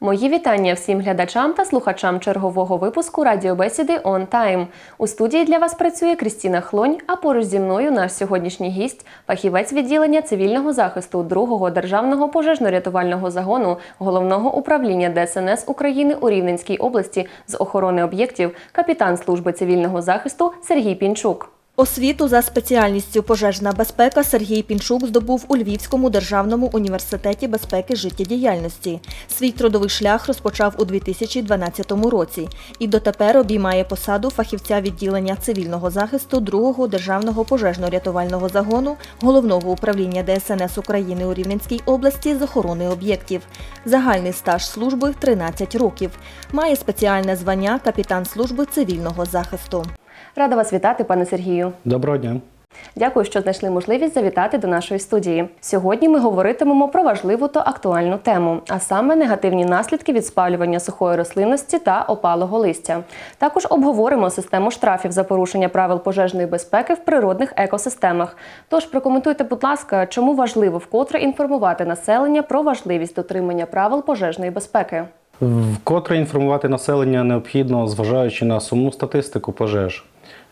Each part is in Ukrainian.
Мої вітання всім глядачам та слухачам чергового випуску радіобесіди On Time. У студії для вас працює Крістіна Хлонь, а поруч зі мною наш сьогоднішній гість, фахівець відділення цивільного захисту другого державного пожежно-рятувального загону головного управління ДСНС України у Рівненській області з охорони об'єктів, капітан служби цивільного захисту Сергій Пінчук. Освіту за спеціальністю пожежна безпека Сергій Пінчук здобув у Львівському державному університеті безпеки життєдіяльності. Свій трудовий шлях розпочав у 2012 році і дотепер обіймає посаду фахівця відділення цивільного захисту другого державного пожежно-рятувального загону головного управління ДСНС України у Рівненській області з охорони об'єктів. Загальний стаж служби 13 років. Має спеціальне звання капітан служби цивільного захисту. Рада вас вітати, пане Сергію. Доброго дня. Дякую, що знайшли можливість завітати до нашої студії. Сьогодні ми говоритимемо про важливу та актуальну тему, а саме негативні наслідки від спалювання сухої рослинності та опалого листя. Також обговоримо систему штрафів за порушення правил пожежної безпеки в природних екосистемах. Тож прокоментуйте, будь ласка, чому важливо вкотре інформувати населення про важливість дотримання правил пожежної безпеки. Вкотре інформувати населення необхідно, зважаючи на сумну статистику пожеж.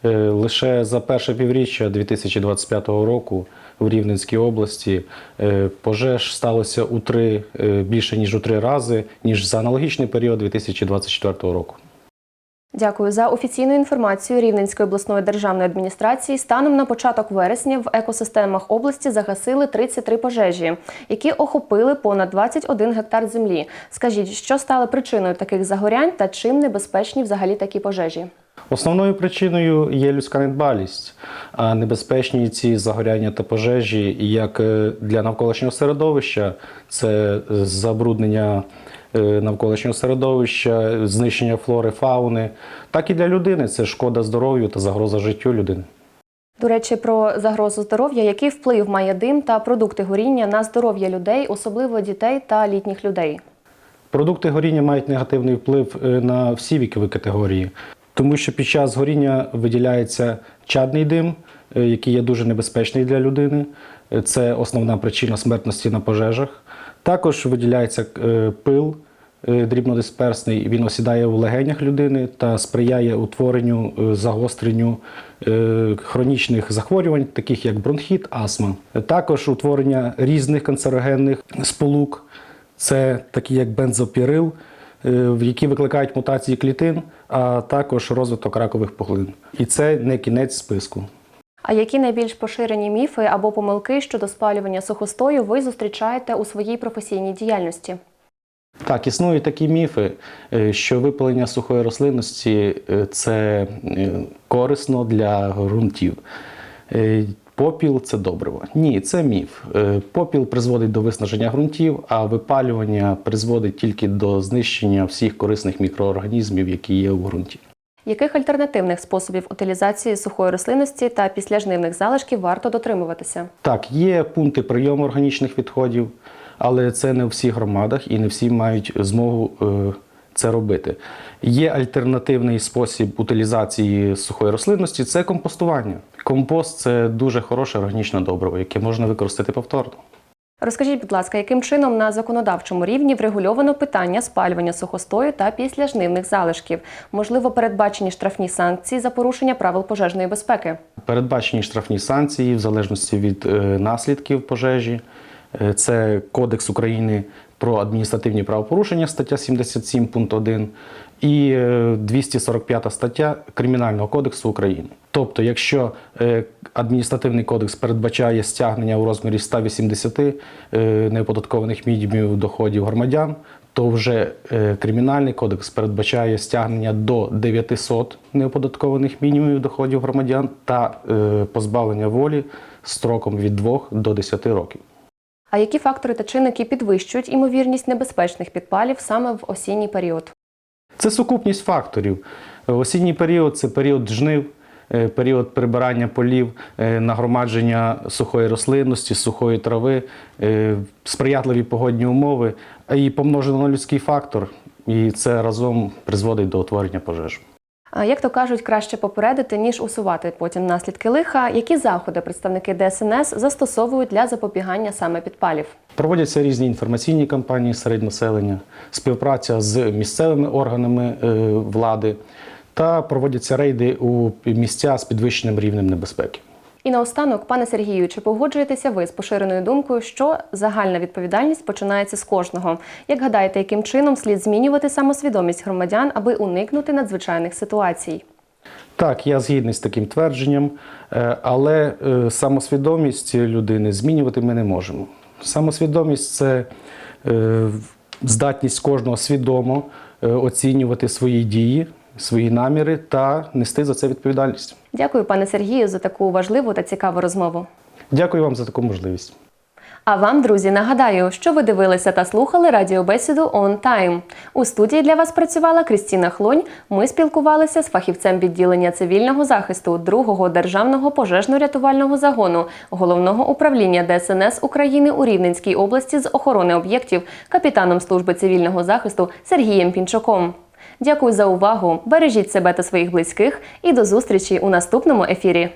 Е, Лише за перше півріччя 2025 року в Рівненській області е, пожеж сталося у три е, більше ніж у три рази, ніж за аналогічний період 2024 року. Дякую за офіційну інформацію Рівненської обласної державної адміністрації. Станом на початок вересня в екосистемах області загасили 33 пожежі, які охопили понад 21 гектар землі. Скажіть, що стало причиною таких загорянь та чим небезпечні взагалі такі пожежі? Основною причиною є людська недбалість, а небезпечні ці загоряння та пожежі як е, для навколишнього середовища, це забруднення е, навколишнього середовища, знищення флори, фауни, так і для людини це шкода здоров'ю та загроза життю людини. До речі, про загрозу здоров'я, який вплив має дим та продукти горіння на здоров'я людей, особливо дітей та літніх людей. Продукти горіння мають негативний вплив е, на всі вікові категорії, тому що під час горіння виділяється чадний дим, е, який є дуже небезпечний для людини. Е, Це основна причина смертності на пожежах. Також виділяється е, пил дрібнодисперсний, він осідає в легенях людини та сприяє утворенню, загостренню хронічних захворювань, таких як бронхіт, астма. Також утворення різних канцерогенних сполук. Це такі як бензопірил, які викликають мутації клітин, а також розвиток ракових пухлин. І це не кінець списку. А які найбільш поширені міфи або помилки щодо спалювання сухостою ви зустрічаєте у своїй професійній діяльності? Так, існують такі міфи, е, що випалення сухої рослинності е, це е, корисно для ґрунтів. Попіл це добриво. Ні, це міф. Е, Попіл призводить до виснаження ґрунтів, а випалювання призводить тільки до знищення всіх корисних мікроорганізмів, які є у ґрунті. Яких альтернативних способів утилізації сухої рослинності та післяжнивних залишків варто дотримуватися? Так, є пункти прийому органічних відходів, але це не у всіх громадах і не всі мають змогу е, це робити. Є альтернативний спосіб утилізації сухої рослинності це компостування. Компост це дуже хороше органічне добриво, яке можна використати повторно. Розкажіть, будь ласка, яким чином на законодавчому рівні врегульовано питання спалювання сухостою та післяжнивних залишків? Можливо, передбачені штрафні санкції за порушення правил пожежної безпеки? Передбачені штрафні санкції в залежності від е, наслідків пожежі. Е, Це Кодекс України про адміністративні правопорушення, стаття 77 пункт 1 і е, 245 стаття Кримінального кодексу України. Тобто, якщо е, адміністративний кодекс передбачає стягнення у розмірі 180 е, неоподаткованих мінімумів доходів громадян, то вже е, кримінальний кодекс передбачає стягнення до 900 неоподаткованих мінімумів доходів громадян та е, позбавлення волі строком від 2 до 10 років. А які фактори та чинники підвищують імовірність небезпечних підпалів саме в осінній період? Це сукупність факторів. Осінній період це період жнив, е, період прибирання полів, е, нагромадження сухої рослинності, сухої трави, е, сприятливі погодні умови, і помножено на людський фактор, і це разом призводить до утворення пожеж. Як то кажуть, краще попередити, ніж усувати потім наслідки лиха. Які заходи представники ДСНС застосовують для запобігання саме підпалів? Проводяться різні інформаційні кампанії серед населення, співпраця з місцевими органами е, влади та проводяться рейди у місця з підвищеним рівнем небезпеки. І наостанок, пане Сергію, чи погоджуєтеся ви з поширеною думкою, що загальна відповідальність починається з кожного? Як гадаєте, яким чином слід змінювати самосвідомість громадян, аби уникнути надзвичайних ситуацій? Так, я згідний з таким твердженням, е, але е, самосвідомість людини змінювати ми не можемо. Самосвідомість це е, здатність кожного свідомо оцінювати свої дії, свої наміри та нести за це відповідальність. Дякую, пане Сергію, за таку важливу та цікаву розмову. Дякую вам за таку можливість. А вам, друзі, нагадаю, що ви дивилися та слухали радіобесіду On Time. У студії для вас працювала Крістіна Хлонь. Ми спілкувалися з фахівцем відділення цивільного захисту другого державного пожежно-рятувального загону головного управління ДСНС України у Рівненській області з охорони об'єктів, капітаном служби цивільного захисту Сергієм Пінчуком. Дякую за увагу. Бережіть себе та своїх близьких і до зустрічі у наступному ефірі.